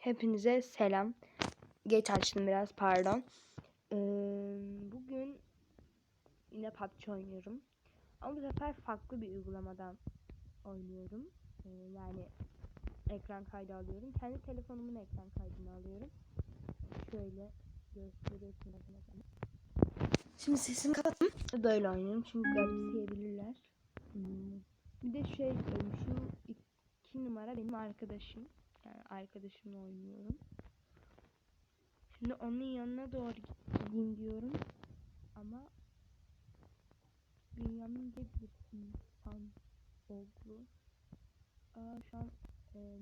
Hepinize selam. Geç açtım biraz pardon. Ee, bugün yine PUBG oynuyorum. Ama bu sefer farklı bir uygulamadan oynuyorum. Ee, yani ekran kaydı alıyorum. Kendi telefonumun ekran kaydını alıyorum. Şöyle gösteriyorsun. Şimdi sesimi kapattım. Böyle oynuyorum çünkü garipseyebilirler. Hmm. Bir de şey şu iki numara benim arkadaşım. Yani arkadaşımla oynuyorum. Şimdi onun yanına doğru gideyim diyorum. Ama Bünyamin de bir insan oldu. Aa, şu an e,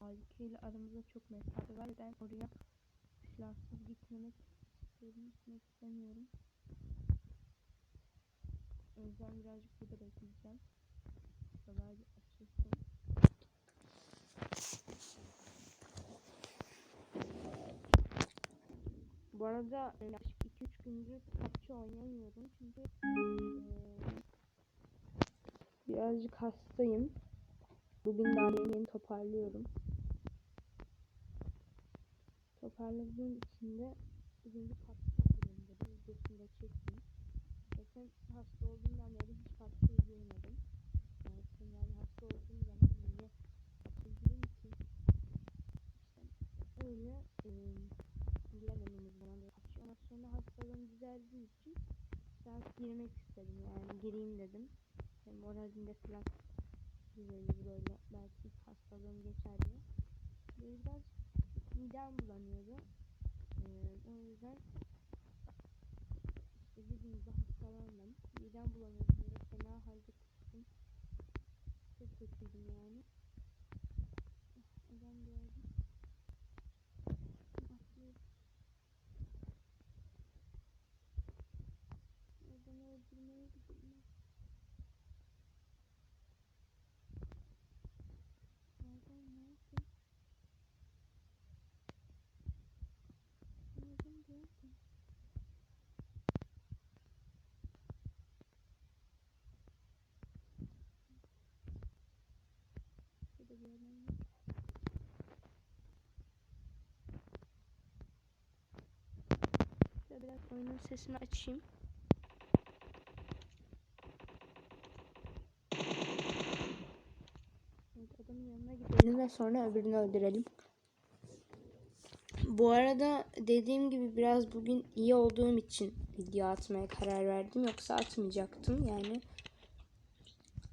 Aybüke ile aramızda çok mesafe var. Ben oraya silahsız gitmemek. Gitmek istemiyorum. O yüzden birazcık burada bekleyeceğim. Kolay bir açılsın. Bu arada e, yaklaşık 2-3 gündür PUBG oynamıyorum çünkü eee, birazcık hastayım. Bugün daha yeni toparlıyorum. Toparladığım için de bugün bir PUBG bir videosunu çektim. Zaten hasta olduğumdan beri hiç PUBG izleyemedim. Yani hasta olduğum zaman yine PUBG izlediğim için işte öyle eee ilgilenmediğimiz zaman PUBG. Ondan sonra hastalığım düzeldiği için daha girmek istedim yani gireyim dedim. Hem moralimde falan düzelir böyle belki hastalığım geçer diye. Böyle biraz midem bulanıyordu. Ee, o yüzden işte dediğim gibi hastalandım. Midem bulanıyordu böyle fena halde kustum. Çok kötüydüm yani. Ah, Adam gördüm. Atlıyorum. Adamı öldürmeye gidiyorum. Adam nerede? Adam gördüm. Şurada bir adam var. Şöyle biraz oyunun sesini açayım. Evet, adamın yanına gidelim ve sonra öbürünü öldürelim. Bu arada dediğim gibi biraz bugün iyi olduğum için video atmaya karar verdim. Yoksa atmayacaktım yani.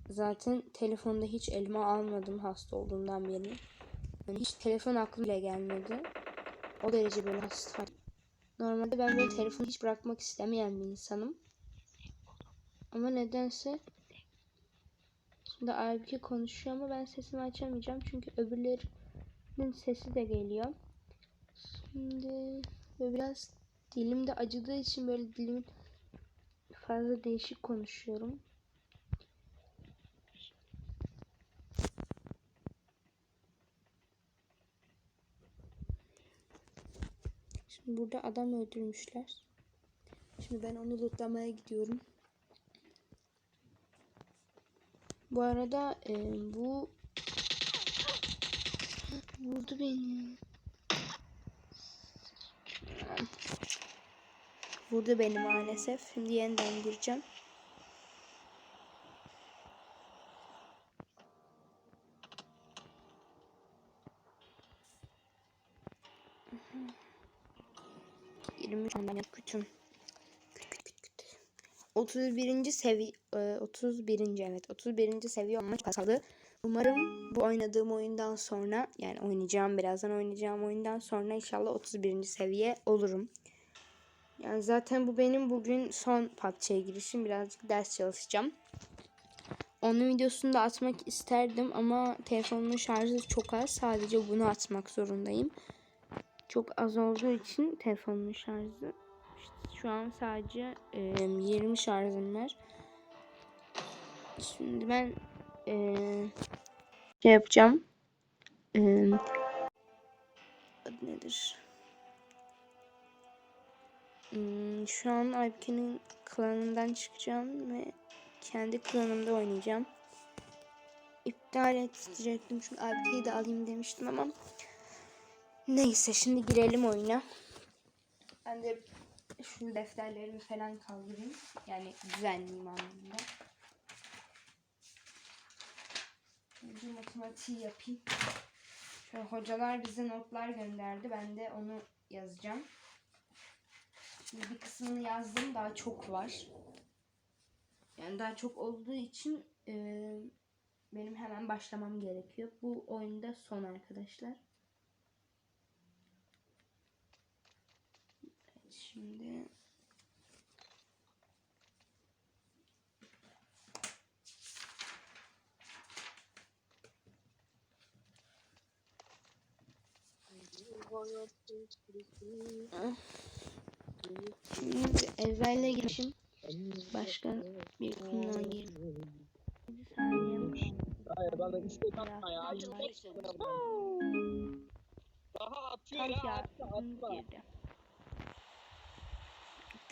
Zaten telefonda hiç elime almadım hasta olduğumdan beri. Yani hiç telefon aklıma bile gelmedi. O derece böyle hasta. Normalde ben böyle telefonu hiç bırakmak istemeyen bir insanım. Ama nedense Şimdi Aybüke konuşuyor ama ben sesimi açamayacağım çünkü öbürlerinin sesi de geliyor. Şimdi böyle biraz dilim de acıdığı için böyle dilimin fazla değişik konuşuyorum. Burada adam öldürmüşler. Şimdi ben onu lootlamaya gidiyorum. Bu arada e, bu vurdu beni. Vurdu beni maalesef. Şimdi yeniden gireceğim. Yirmi tane küçüm. 31. seviye 31. evet 31. seviye olmak kaldı. Umarım bu oynadığım oyundan sonra yani oynayacağım birazdan oynayacağım oyundan sonra inşallah 31. seviye olurum. Yani zaten bu benim bugün son PUBG'ye girişim. Birazcık ders çalışacağım. Onun videosunu da atmak isterdim ama telefonumun şarjı çok az. Sadece bunu atmak zorundayım. Çok az olduğu için telefonumun şarjı işte şu an sadece e, 20 şarjım var. Şimdi ben e, şey yapacağım. E, adı nedir? Hmm, şu an Aybüke'nin klanından çıkacağım ve kendi klanımda oynayacağım. İptal edecektim çünkü Aybüke'yi de alayım demiştim ama Neyse şimdi girelim oyuna. Ben de şu defterlerimi falan kaldırayım. Yani düzenleyeyim anlamında. Bir matematiği yapayım. Şöyle hocalar bize notlar gönderdi. Ben de onu yazacağım. Şimdi bir kısmını yazdım. Daha çok var. Yani daha çok olduğu için e, benim hemen başlamam gerekiyor. Bu oyunda son arkadaşlar. Evet, şimdi Şimdi Ezra'yla girmişim. Başka bir konuya girdim. Hayır bana istek atma ya. Biraz- Daha atıyor ya Atma atma.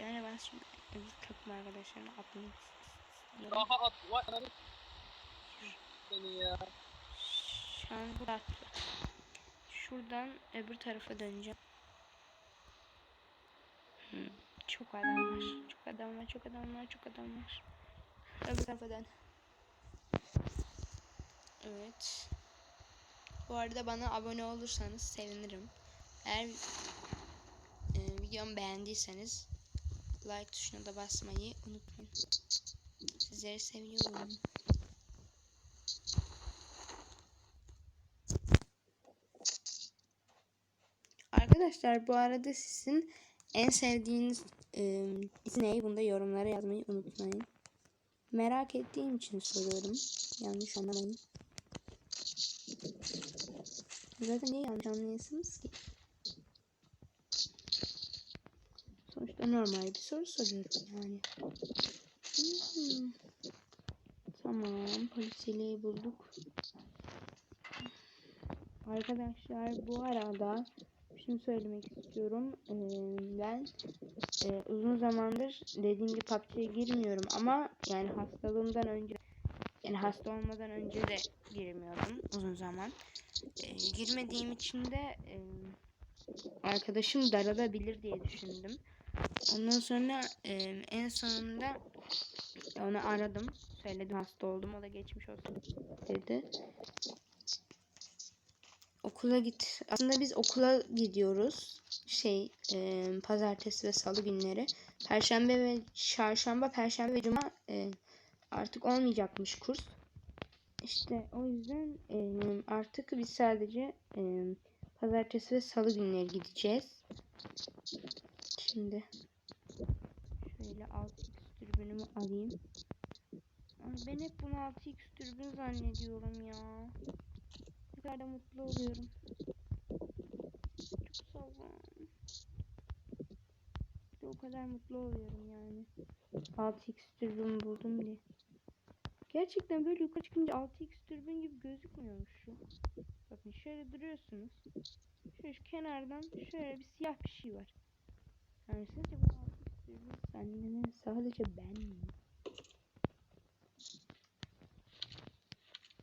Tane ben şimdi bir takım arkadaşlarına atmak istiyorum. Daha at. Vay ananı seni ya. Şu an bu attı. Şuradan öbür tarafa döneceğim. Hmm, Çok adam var. Çok adam var. Çok adam var. Çok adam var. Öbür tarafa dön. Evet. Bu arada bana abone olursanız sevinirim. Eğer e, videomu beğendiyseniz like tuşuna da basmayı unutmayın. Sizleri seviyorum. Arkadaşlar bu arada sizin en sevdiğiniz e, dizi ne? Bunu da yorumlara yazmayı unutmayın. Merak ettiğim için soruyorum. Yanlış anlamayın. Zaten niye yanlış anlayasınız ki? Sonuçta normal bir soru soruyorum yani. Hmm. Tamam polisiyeyi bulduk. Arkadaşlar bu arada şunu söylemek istiyorum. Ee, ben e, uzun zamandır dediğim gibi PUBG'ye girmiyorum ama yani hastalığımdan önce yani hasta olmadan önce de girmiyordum uzun zaman. Ee, girmediğim için de e, arkadaşım daralabilir diye düşündüm. Ondan sonra e, en sonunda onu aradım. Söyledim hasta oldum. O da geçmiş olsun dedi. Okula git. Aslında biz okula gidiyoruz. Şey, e, pazartesi ve salı günleri. Perşembe ve çarşamba, perşembe ve cuma e, artık olmayacakmış kurs. İşte o yüzden e, artık biz sadece e, pazartesi ve salı günleri gideceğiz. Şimdi şöyle 6x türbünümü alayım. Ay, Ben hep bunu 6x türbün zannediyorum ya. Ne kadar da mutlu oluyorum. Çok sağ olun. Bir de o kadar mutlu oluyorum yani. 6x türbün buldum diye. Gerçekten böyle yukarı çıkınca 6x türbün gibi gözükmüyormuş şu. Bakın şöyle duruyorsunuz. Şu kenardan şöyle bir siyah bir şey var. Yani sizce bu 6x türbün zanneden sadece ben miyim?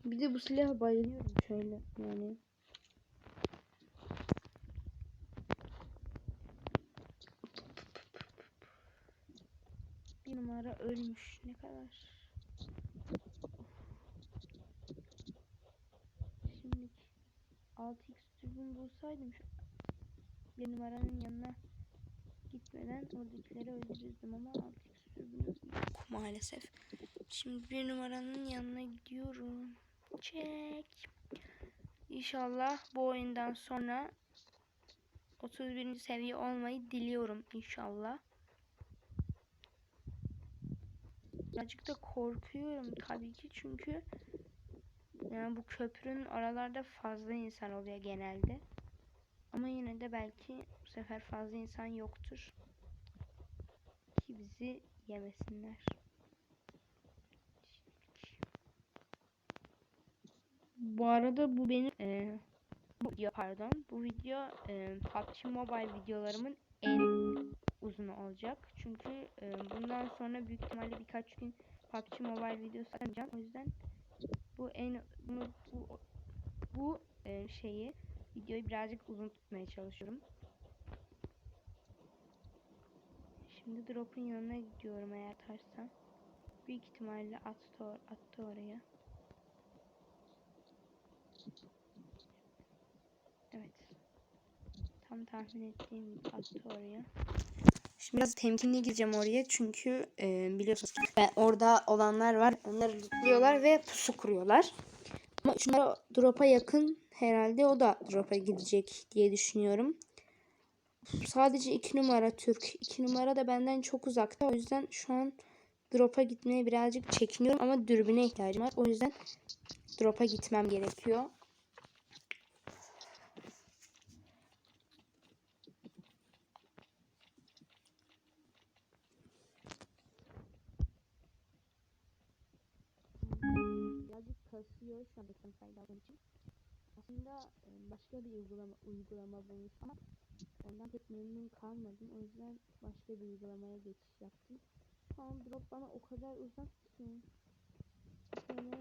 Bir de bu silaha bayılıyorum şöyle yani. Bir numara ölmüş. Ne kadar? Şimdi 6x dürbün bulsaydım şu bir numaranın yanına gitmeden oradakileri öldürürdüm ama 6x dürbünü yok maalesef. Şimdi bir numaranın yanına gidiyorum. Çek. İnşallah bu oyundan sonra 31. seviye olmayı diliyorum inşallah. Birazcık da korkuyorum tabii ki çünkü yani bu köprünün aralarda fazla insan oluyor genelde. Ama yine de belki bu sefer fazla insan yoktur. Ki bizi yemesinler. Bu arada bu benim e, bu video pardon bu video e, PUBG Mobile videolarımın en uzunu olacak. Çünkü e, bundan sonra büyük ihtimalle birkaç gün PUBG Mobile videosu atacağım. O yüzden bu en bunu bu, bu e, şeyi videoyu birazcık uzun tutmaya çalışıyorum. Şimdi drop'un yanına gidiyorum eğer atarsam. Büyük ihtimalle attı, or- attı oraya. Evet. Tam tahmin ettiğim gibi attı oraya. Şimdi biraz temkinli gideceğim oraya çünkü e, biliyorsunuz ben orada olanlar var. Onları lootluyorlar ve pusu kuruyorlar. Ama şunlar drop'a yakın herhalde o da drop'a gidecek diye düşünüyorum. Sadece 2 numara Türk. 2 numara da benden çok uzakta. O yüzden şu an drop'a gitmeye birazcık çekiniyorum ama dürbüne ihtiyacım var. O yüzden drop'a gitmem gerekiyor. Kasıyor şu an ekran kaydı aldığım için. Aslında e, başka bir uygulama uygulama bulmuş ama ondan pek memnun kalmadım. O yüzden başka bir uygulamaya geçiş yaptım. An drop bana o kadar uzak ki. Ama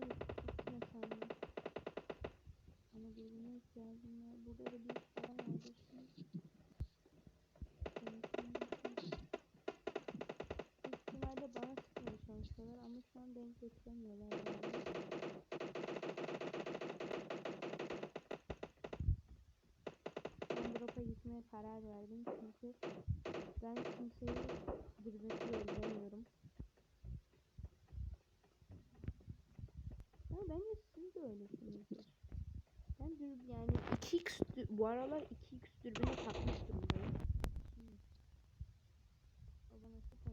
birbirine ihtiyacım var. Burada da bir falan vardır şimdi. Büyük ihtimalle bana sıkmaya çalışıyorlar ama şu an denk getiremiyorlar. Yani. Ben drop'a gitmeye karar verdim çünkü ben kimseyi dürbünle öldüremiyorum. Ama bence siz de öylesinizdir. Ben dürbün yani 2x dü- bu aralar 2x dürbünü takmış durumdayım. O bana çok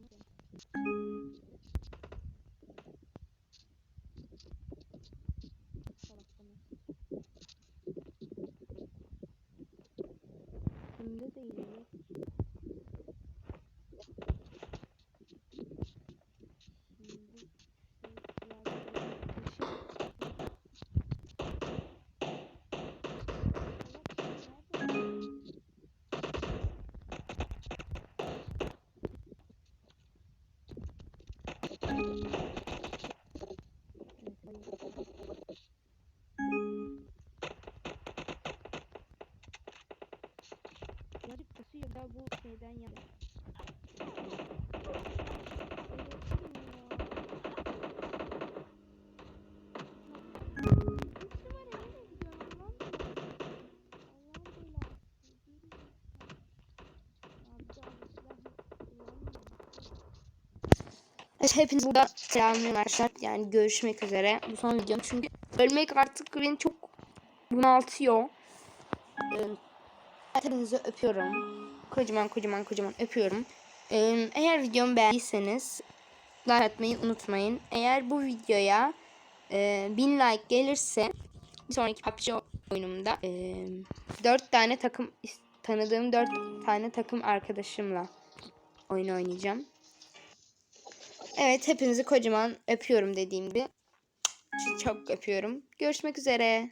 şeyden ya. Evet, hepiniz burada selamlıyorum arkadaşlar. Yani görüşmek üzere. Bu son videom çünkü ölmek artık beni çok bunaltıyor. Ee, Hepinizi öpüyorum. Kocaman kocaman kocaman öpüyorum. Eğer videomu beğendiyseniz like atmayı unutmayın. Eğer bu videoya e, 1000 like gelirse bir sonraki PUBG oyunumda e, 4 tane takım tanıdığım 4 tane takım arkadaşımla oyun oynayacağım. Evet hepinizi kocaman öpüyorum dediğim gibi. Çok öpüyorum. Görüşmek üzere.